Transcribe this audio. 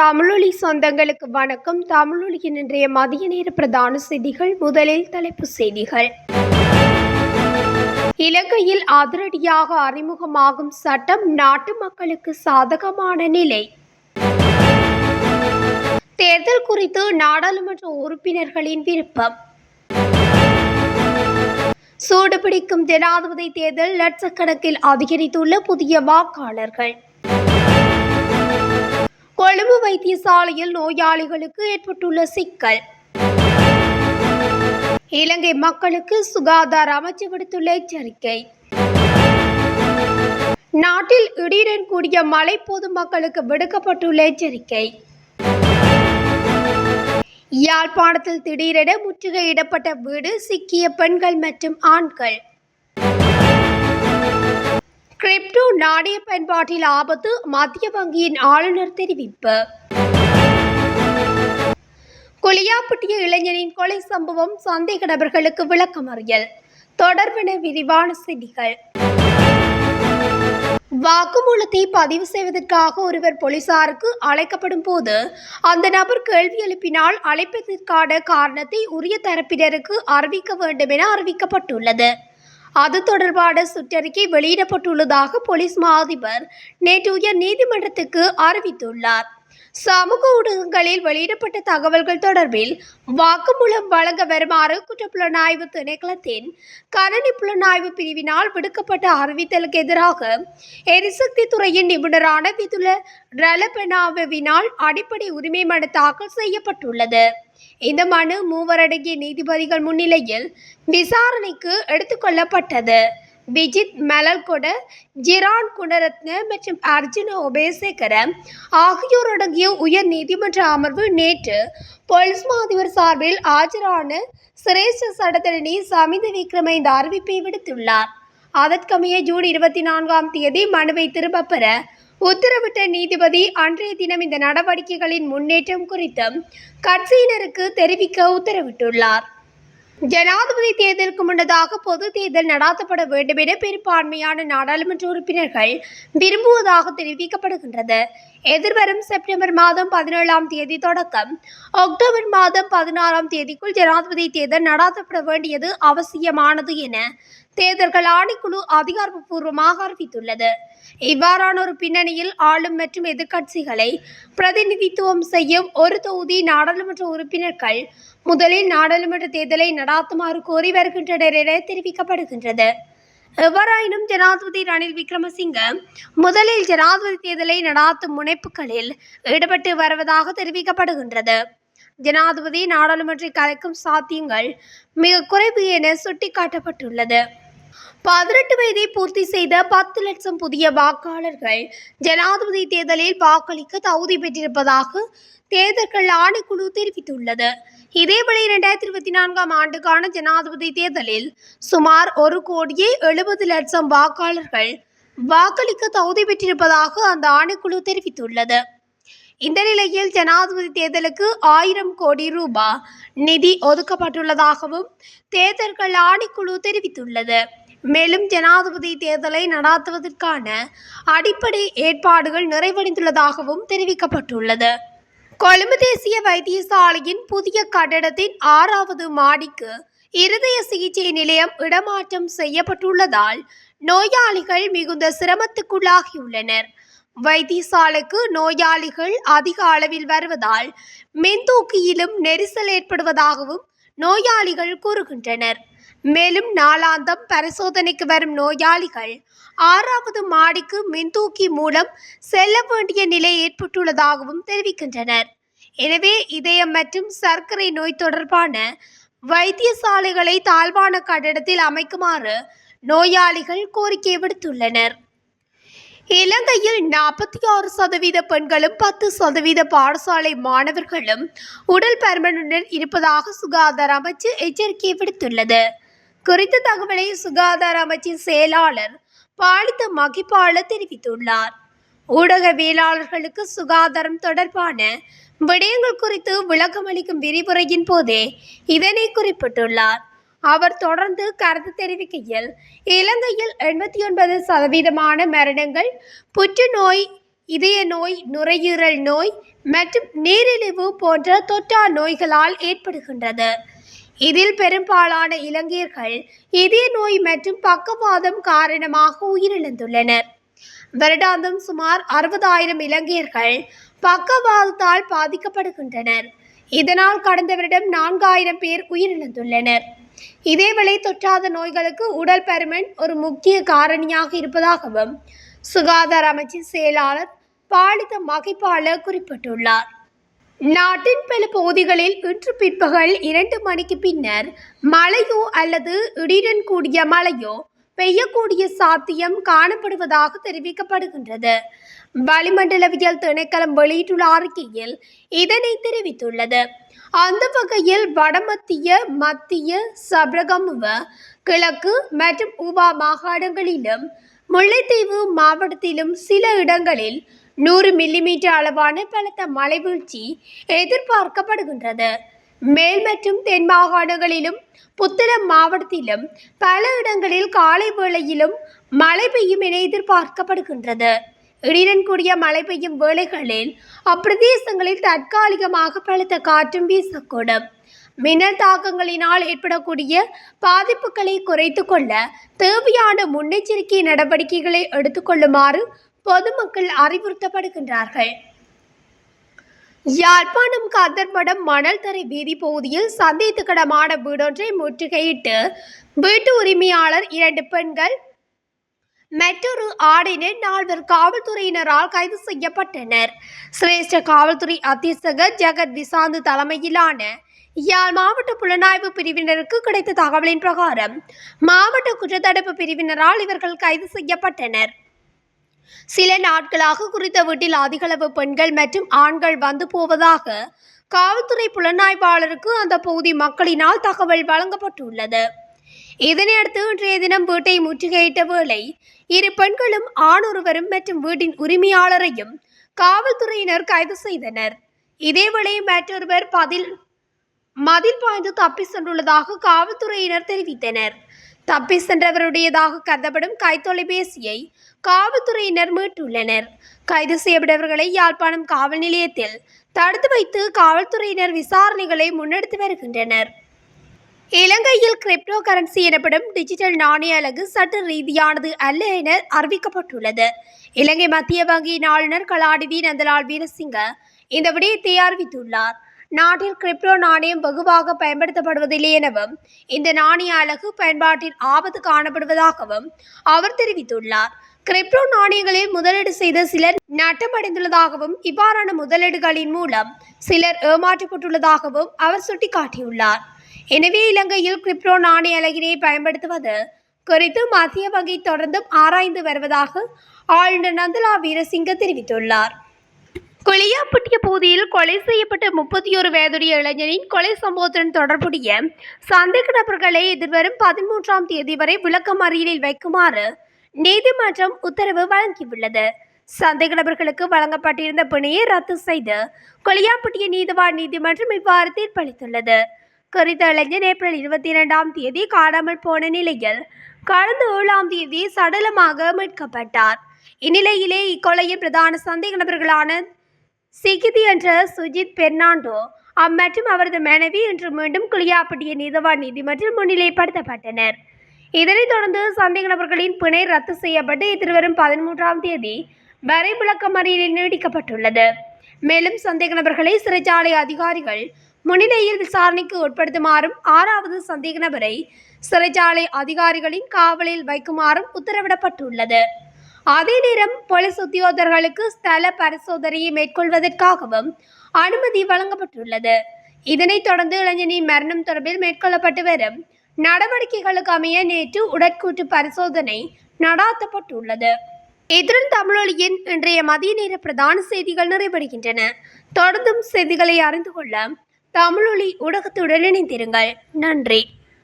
தமிழொலி சொந்தங்களுக்கு வணக்கம். தமிழொலியின் இன்றைய மதிய நேர பிரதான செய்திகள் முதலில் தலைப்புச் செய்திகள். இலங்கையில் அதிரடியாக அறிமுகமாகும் சட்டம் நாட்டு மக்களுக்கு சாதகமான நிலை. தேர்தல் குறித்து நாடாளுமன்ற உறுப்பினர்களின் விருப்பம். சூடுபிடிக்கும் ஜனாதிபதி தேர்தல் லட்சக்கணக்கில் அதிகரித்துள்ள புதிய வாக்காளர்கள். கொழும்பு வைத்தியசாலையில் நோயாளிகளுக்கு ஏற்பட்டுள்ள சிக்கல். இலங்கை மக்களுக்கு சுகாதார அமைச்சு விடுத்துள்ள எச்சரிக்கை. நாட்டில் இடியுடன் கூடிய மழை பொதுமக்களுக்கு விடுக்கப்பட்டுள்ள எச்சரிக்கை. யாழ்ப்பாணத்தில் திடீரென முற்றுகையிடப்பட்ட வீடு சிக்கிய பெண்கள் மற்றும் ஆண்கள். கிரிப்டோ நாணய பயன்பாட்டில் ஆபத்து மத்திய வங்கியின் ஆளுநர் தெரிவிப்பு. குளியாப்பட்டிய இளைஞனின் கொலை சம்பவம் சந்தேக நபர்களுக்கு விளக்கமறியல். தொடர்பென விரிவான செய்திகள். வாக்குமூலத்தை பதிவு செய்வதற்காக ஒருவர் போலீசாருக்கு அழைக்கப்படும் போது அந்த நபர் கேள்வி எழுப்பினால் அழைப்பதற்கான காரணத்தை உரிய தரப்பினருக்கு அறிவிக்க வேண்டும் என அறிவிக்கப்பட்டுள்ளது. அது தொடர்பான சுற்றறிக்கை வெளியிடப்பட்டுள்ளதாக போலீஸ் மா அதிபர் நேற்று உயர் நீதிமன்றத்துக்கு அறிவித்துள்ளார். சமூக ஊடகங்களில் வெளியிடப்பட்ட தகவல்கள் தொடர்பில் வாக்குமூலம் வழங்க வருமாறு குற்றப்புலனாய்வு திணைக்களத்தின் கணனி புலனாய்வு பிரிவினால் விடுக்கப்பட்ட அறிவித்தலுக்கு எதிராக எரிசக்தி துறையின் நிபுணரான விதுல ரலபெனாவினால் அடிப்படை உரிமை மனு தாக்கல் செய்யப்பட்டுள்ளது. இந்த மனு மூவரடங்கிய நீதிபதிகள் முன்னிலையில் விசாரணைக்கு எடுத்துக்கொள்ளப்பட்டது விஜித் மலல்கொட ஜிரான் குணரத்ன மற்றும் அர்ஜுன உபயசேகர ஆகியோர் அடங்கிய உயர் நீதிமன்ற அமர்வு நேற்று போலீஸ் மா அதிபர் சார்பில் ஆஜரான சிரேஷ்ட சட்டத்தரணி சமித விக்ரம இந்த அறிவிப்பை விடுத்துள்ளார். அதற்கமைய ஜூன் இருபத்தி நான்காம் தேதி மனுவை திரும்பப் பெற உத்தரவிட்ட நீதிபதி அன்றைய தினம் இந்த நடவடிக்கைகளின் முன்னேற்றம் குறித்தும் கட்சியினருக்கு தெரிவிக்க உத்தரவிட்டுள்ளார். ஜனாதிபதி தேர்தலுக்கு முன்னதாக பொது தேர்தல் நடாத்தப்பட வேண்டும் என பெரும்பான்மையான நாடாளுமன்ற உறுப்பினர்கள் விரும்புவதாக தெரிவிக்கப்படுகின்றது. எதிர்வரும் செப்டம்பர் மாதம் பதினேழாம் தேதி தொடக்கம். அக்டோபர் மாதம் பதினாறாம் தேதிக்குள் ஜனாதிபதி தேர்தல் நடாத்தப்பட வேண்டியது அவசியமானது என தேர்தல்கள் ஆணைக்குழு அதிகாரப்பூர்வமாக அறிவித்துள்ளது. இவ்வாறான ஒரு பின்னணியில் ஆளும் மற்றும் எதிர்க்கட்சிகளை பிரதிநிதித்துவம் செய்யும் ஒரு தொகுதி நாடாளுமன்ற உறுப்பினர்கள் முதலில் நாடாளுமன்ற தேர்தலை நடாத்துமாறு கோரி வருகின்றனர் என தெரிவிக்கப்படுகின்றது. எவ்வாறாயினும் ஜனாதிபதி ரணில் விக்ரமசிங்க முதலில் ஜனாதிபதி தேர்தலை நடாத்தும் முனைப்புகளில் ஈடுபட்டு வருவதாக தெரிவிக்கப்படுகின்றது. ஜனாதிபதி நாடாளுமன்றை கலைக்கும் சாத்தியங்கள் மிக குறைவு என சுட்டிக்காட்டப்பட்டுள்ளது. பதினெட்டு வயதை பூர்த்தி செய்த பத்து லட்சம் புதிய வாக்காளர்கள் ஜனாதிபதி தேர்தலில் வாக்களிக்க தகுதி பெற்றிருப்பதாக தேர்தல்கள் ஆணைக்குழு தெரிவித்துள்ளது. இதேவேளை இரண்டாயிரத்தி இருபத்தி நான்காம் ஆண்டுக்கான ஜனாதிபதி தேர்தலில் சுமார் ஒரு கோடியே எழுபது லட்சம் வாக்காளர்கள் வாக்களிக்க தகுதி பெற்றிருப்பதாக அந்த ஆணைக்குழு தெரிவித்துள்ளது. இந்த நிலையில் ஜனாதிபதி தேர்தலுக்கு ஆயிரம் கோடி ரூபாய் நிதி ஒதுக்கப்பட்டுள்ளதாகவும் தேர்தல்கள் ஆணைக்குழு தெரிவித்துள்ளது. மேலும் ஜனாதிபதி தேர்தலை நடாத்துவதற்கான அடிப்படை ஏற்பாடுகள் நிறைவடைந்துள்ளதாகவும் தெரிவிக்கப்பட்டுள்ளது. கொழும்பு தேசிய வைத்தியசாலையின் புதிய கட்டடத்தின் ஆறாவது மாடிக்கு இருதய சிகிச்சை நிலையம் இடமாற்றம் செய்யப்பட்டுள்ளதால் நோயாளிகள் மிகுந்த சிரமத்துக்குள்ளாகியுள்ளனர். வைத்தியசாலைக்கு நோயாளிகள் அதிக அளவில் வருவதால் மின்தூக்கியிலும் நெரிசல் ஏற்படுவதாகவும் நோயாளிகள் கூறுகின்றனர். மேலும் நாளாந்தம் பரிசோதனைக்கு வரும் நோயாளிகள் ஆறாவது மாடிக்கு மின்தூக்கி மூலம் செல்ல வேண்டிய நிலை ஏற்பட்டுள்ளதாகவும் தெரிவிக்கின்றனர். எனவே இதயம் மற்றும் சர்க்கரை நோய் தொடர்பான வைத்தியசாலைகளை தாழ்வான கட்டடத்தில் அமைக்குமாறு நோயாளிகள் கோரிக்கை விடுத்துள்ளனர். இலங்கையில் நாற்பத்தி ஆறு சதவீத பெண்களும் பத்து சதவீத பாடசாலை மாணவர்களும் உடல் பருமனுடன் இருப்பதாக சுகாதார அமைச்சு எச்சரிக்கை விடுத்துள்ளது. குறித்த தகவலை சுகாதார அமைச்சின் செயலாளர் பாலித்த மகிப்பால தெரிவித்துள்ளார். ஊடகவியலாளர்களுக்கு சுகாதாரம் தொடர்பான விடயங்கள் குறித்து விளக்கமளிக்கும் விரிவுரையின் போதே இதனை குறிப்பிட்டுள்ளார். அவர் தொடர்ந்து கருத்து தெரிவிக்கையில் இலங்கையில் எண்பத்தி ஒன்பது சதவீதமான மரணங்கள் புற்றுநோய் இதய நோய் நுரையீரல் நோய் மற்றும் நீரிழிவு போன்ற தொற்றா நோய்களால் ஏற்படுகின்றது. இதில் பெரும்பாலான இலங்கையர்கள் இதய நோய் மற்றும் பக்கவாதம் காரணமாக உயிரிழந்துள்ளனர். வருடாந்தம் சுமார் அறுபதாயிரம் இலங்கையர்கள் பக்கவாதத்தால் பாதிக்கப்படுகின்றனர். இதனால் கடந்த வருடம் நான்காயிரம் பேர் உயிரிழந்துள்ளனர். இதேவேளை தொற்றாத நோய்களுக்கு உடல் பருமன் ஒரு முக்கிய காரணியாக இருப்பதாகவும் சுகாதார அமைச்சின் செயலாளர் பாலித மகிப்பாளர் குறிப்பிட்டுள்ளார். நாட்டின் பல பகுதிகளில் இன்று பிற்பகல் இரண்டு மணிக்கு பின்னர் மழையோ அல்லது இடியுடன் கூடிய மழையோ பெய்யக்கூடிய சாத்தியம் காணப்படுவதாக தெரிவிக்கப்படுகின்றது. வளிமண்டலவியல் திணைக்களம் வெளியிட்டுள்ள அறிக்கையில் இதனை தெரிவித்துள்ளது. அந்த வகையில் வடமத்திய மத்திய சபரகமுவ கிழக்கு மற்றும் உபா மாகாணங்களிலும் முல்லைத்தீவு மாவட்டத்திலும் சில இடங்களில் நூறு மில்லிமீட்டர் அளவான பலத்த மழைவீழ்ச்சி எதிர்பார்க்கப்படுகின்றது. மேல் மற்றும் தென் மாகாணங்களிலும் புத்தளம் மாவட்டத்திலும் பல இடங்களில் காலை வேளையிலும் மழை பெய்யும் என எதிர்பார்க்கப்படுகின்றது. இடியுடன் கூடிய மழை பெய்யும் வேளைகளில் அப்பிரதேசங்களில் தற்காலிகமாக பலத்த காற்றும் வீசக்கூடும். மின்னல் தாக்கங்களினால் ஏற்படக்கூடிய பாதிப்புகளை குறைத்து கொள்ள தேவையான முன்னெச்சரிக்கை நடவடிக்கைகளை எடுத்துக்கொள்ளுமாறு பொதுமக்கள் அறிவுறுத்தப்படுகின்றார்கள். யாழ்ப்பாணம் காந்தர்படம் மணல் தரை வீதி பகுதியில் சந்தேகத்துக்கிடமான வீடொன்றை முற்றுகையிட்டு வீட்டு உரிமையாளர் இரண்டு பெண்கள் மற்றொரு ஆடினர் நால்வர் காவல்துறையினரால் கைது செய்யப்பட்டனர். சிரேஷ்ட காவல்துறை அத்தியட்சகர் ஜெகத் விசாந்து தலைமையிலான யாழ் மாவட்ட புலனாய்வு பிரிவினருக்கு கிடைத்த தகவலின் பிரகாரம் மாவட்ட குற்றத்தடுப்பு பிரிவினரால் இவர்கள் கைது செய்யப்பட்டனர். சில நாட்களாக குறித்த வீட்டில் அதிகளவு பெண்கள் மற்றும் ஆண்கள் வந்து போவதாக காவல்துறை புலனாய்வாளருக்கு அந்த பகுதி மக்களினால் தகவல் வழங்கப்பட்டுள்ளது. இதனையடுத்து இன்றைய தினம் வீட்டை முற்றுகையிட்ட வேளை இரு பெண்களும் ஆணொருவரும் மற்றும் வீட்டின் உரிமையாளரையும் காவல்துறையினர் கைது செய்தனர். இதேவேளை மற்றொருவர் பதில் மதில் பாய்ந்து தப்பி சென்றுள்ளதாக காவல்துறையினர் தெரிவித்தனர். தப்பி சென்றவருடையதாக கருதப்படும் கைத்தொலைபேசியை காவல்துறையினர் மீட்டுள்ளனர். கைது செய்யப்பட்டவர்களை யாழ்ப்பாணம் காவல் நிலையத்தில் தடுத்து வைத்து காவல்துறையினர் விசாரணைகளை முன்னெடுத்து வருகின்றனர். இலங்கையில் கிரிப்டோ கரன்சி எனப்படும் டிஜிட்டல் நாணய அலகு சட்ட ரீதியானது அல்ல என அறிவிக்கப்பட்டுள்ளது. இலங்கை மத்திய வங்கியின் ஆளுநர் கலாநிதி நந்தலால் வீரசிங்க இந்த விடயத்தை அறிவித்துள்ளார். நாட்டில் கிரிப்டோ நாணயம் வெகுவாக பயன்படுத்தப்படுவதில்லை எனவும் இந்த நாணய அலகு பயன்பாட்டில் ஆபத்து காணப்படுவதாகவும் அவர் தெரிவித்துள்ளார். கிரிப்டோ நாணயங்களில் முதலீடு செய்த சிலர் நட்டமடைந்துள்ளதாகவும் இவ்வாறான முதலீடுகளின் மூலம் சிலர் ஏமாற்றப்பட்டுள்ளதாகவும் அவர் சுட்டிக்காட்டியுள்ளார். எனவே இலங்கையில் கிரிப்டோ நாணய அலகினை பயன்படுத்துவது குறித்து மத்திய வங்கி தொடர்ந்தும் ஆராய்ந்து வருவதாக ஆளுநர் நந்தலா வீரசிங்க தெரிவித்துள்ளார். கொளியாப்பட்டிய பகுதியில் கொலை செய்யப்பட்ட முப்பத்தி ஒரு வயதுடைய இளைஞனின் கொலை சம்பவத்துடன் தொடர்புடைய சந்தேக நபர்களை எதிர்வரும் பதிமூன்றாம் தேதி வரை விளக்கமறியலில் வைக்குமாறு நீதிமன்றம் உத்தரவு வழங்கியுள்ளது. சந்தேக நபர்களுக்கு வழங்கப்பட்டிருந்த பிணையை ரத்து செய்து கொலியாப்பட்டிய நீதிவான் நீதிமன்றம் இவ்வாறு தீர்ப்பளித்துள்ளது. குறித்த இளைஞன் ஏப்ரல் இருபத்தி இரண்டாம் தேதி காணாமல் போன நிலையில் கடந்த ஏழாம் தேதி சடலமாக மீட்கப்பட்டார். இந்நிலையிலே இக்கொலையின் பிரதான சந்தேக நபர்களான சிகிதி என்ற சுஜித் பெர்னாண்டோ அம்மற்றும் அவரது மனைவி இன்று மீண்டும் குளியாப்பட்டிய நீதவான் நீதிமன்றில் முன்னிலைப்படுத்தப்பட்டனர். இதனைத் தொடர்ந்து சந்தேக நபர்களின் பிணை ரத்து செய்யப்பட்டு எதிர்வரும் பதிமூன்றாம் தேதி வரை விளக்கமறியலில் நீடிக்கப்பட்டுள்ளது மேலும் சந்தேக நபர்களை சிறைச்சாலை அதிகாரிகள் முன்னிலையில் விசாரணைக்கு உட்படுத்துமாறும் ஆறாவது சந்தேக நபரை சிறைச்சாலை அதிகாரிகளின் காவலில் வைக்குமாறும் உத்தரவிடப்பட்டுள்ளது. அதே நேரம் போலீஸ் உத்தியோகர்களுக்கு ஸ்தல பரிசோதனையை மேற்கொள்வதற்காகவும் அனுமதி வழங்கப்பட்டுள்ளது. இதனைத் தொடர்ந்து இளைஞனின் மரணம் தொடர்பில் மேற்கொள்ளப்பட்டு வரும் நடவடிக்கைகளுக்கு அமைய நேற்று உடற்கூட்டு பரிசோதனை நடாத்தப்பட்டுள்ளது. இத்துடன் தமிழொலியின் இன்றைய மதிய நேர பிரதான செய்திகள் நிறைவடைகின்றன. தொடர்ந்தும் செய்திகளை அறிந்து கொள்ள தமிழொலி ஊடகத்துடன் இணைந்திருங்கள். நன்றி.